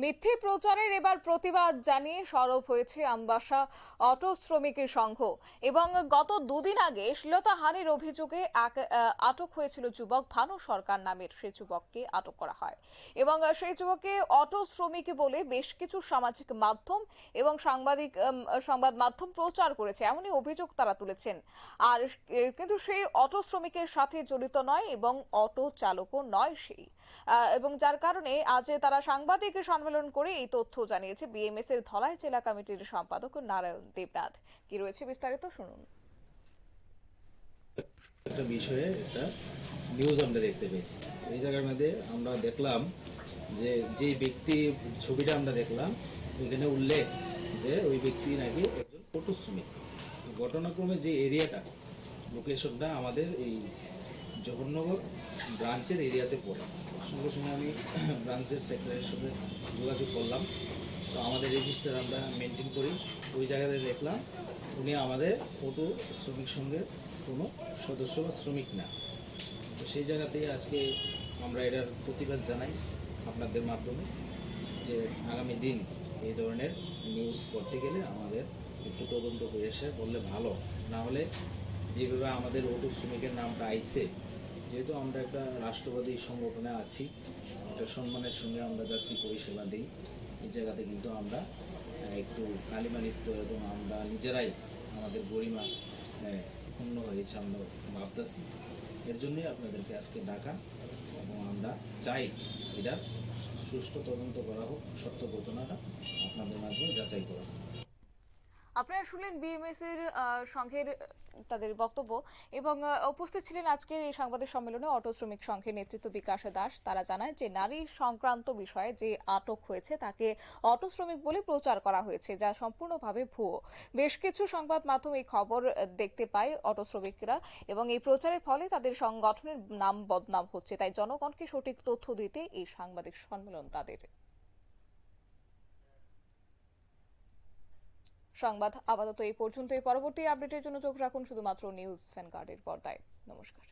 মিথ্যে প্রচারের এবার প্রতিবাদ জানিয়ে সরব হয়েছে আমবাসা অটো শ্রমিকের সংঘ। এবং গত দুদিন আগে শ্লীলতাহানির অভিযোগে এক- আটক হয়েছিল যুবক ভানু সরকার নামের। সেই যুবককে আটক করা হয়। এবং সেই যুবককে অটো শ্রমিক বলে বেশ কিছু সামাজিক মাধ্যম এবং সাংবাদিক সংবাদ মাধ্যম প্রচার করেছে। এমনই অভিযোগ তারা তুলেছেন। আর কিন্তু সেই অটো শ্রমিকের সাথে জড়িত নয় এবং অটো চালকও নয় সেই। এবং যার কারণে আজ তারা সাংবাদিক সম্মেলন করে এই তথ্য জানিয়েছে বিএমএস এর ধলাই জেলা কমিটির সম্পাদক নারায়ণ দেবনাথ। কি রয়েছে বিস্তারিত শুনুন। একটা বিষয়ে একটা নিউজ আমরা দেখতে পেয়েছি। এই জায়গার মধ্যে আমরা দেখলাম যে যে ব্যক্তি ছবিটা আমরা দেখলাম, ওইখানে উল্লেখ যে ওই ব্যক্তি নাকি একজন পটু শ্রমিক। ঘটনাক্রমে যে এরিয়াটা লোকেশনটা আমাদের এই জগন্নগর ব্রাঞ্চের এরিয়াতে পড়ে। সঙ্গে সঙ্গে আমি ব্রাঞ্চের সেক্রেটারির সঙ্গে যোগাযোগ করলাম। তো আমাদের রেজিস্টার আমরা মেনটেন করি। ওই জায়গাতে দেখলাম উনি আমাদের পটু শ্রমিক সঙ্গে কোনো সদস্য বা শ্রমিক না। তো সেই জায়গাতেই আজকে আমরা এটার প্রতিবাদ জানাই আপনাদের মাধ্যমে যে আগামী দিন এই ধরনের নিউজ করতে গেলে আমাদের একটু তদন্ত করে এসে বললে ভালো। না হলে যেভাবে আমাদের অটু শ্রমিকের নামটা আইছে যেহেতু আমরা একটা রাষ্ট্রবাদী সংগঠনে আছি, একটা সম্মানের সঙ্গে আমরা যাত্রী পরিষেবা দিই, এই জায়গাতে কিন্তু আমরা একটু কালিমালিপ্ত এবং আমরা নিজেরাই আমাদের গরিমা ক্ষুণ্ণ হয়েছে আমরা ভাবতেছি। এর জন্যই আপনাদেরকে আজকে ডাকা এবং আমরা চাই এটার সুষ্ঠু তদন্ত করা হোক, সত্য ঘটনাটা আপনাদের মাধ্যমে যাচাই করা হোক। আপনারা শুনলেন বিএমএস এর সংঘের তাদের বক্তব্য এবং উপস্থিত ছিলেন আজকের এই সাংবাদিক সম্মেলনে অটো শ্রমিক সংঘের নেতৃত্ব বিকাশ দাস। তারা জানায় যে নারী সংক্রান্ত বিষয়ে যে আটক হয়েছে তাকে অটো শ্রমিক বলে প্রচার করা হয়েছে, যা সম্পূর্ণভাবে ভুয়ো। বেশ কিছু সংবাদ মাধ্যম এই খবর দেখতে পায় অটো শ্রমিকরা এবং এই প্রচারের ফলে তাদের সংগঠনের নাম বদনাম হচ্ছে। তাই জনগণকে সঠিক তথ্য দিতে এই সাংবাদিক সম্মেলন তাদের। সংবাদ আপাতত এই পর্যন্তই। পরবর্তী আপডেটের জন্য চোখ রাখুন শুধুমাত্র নিউজ ফ্যানকার্ডের পর্দায়। নমস্কার।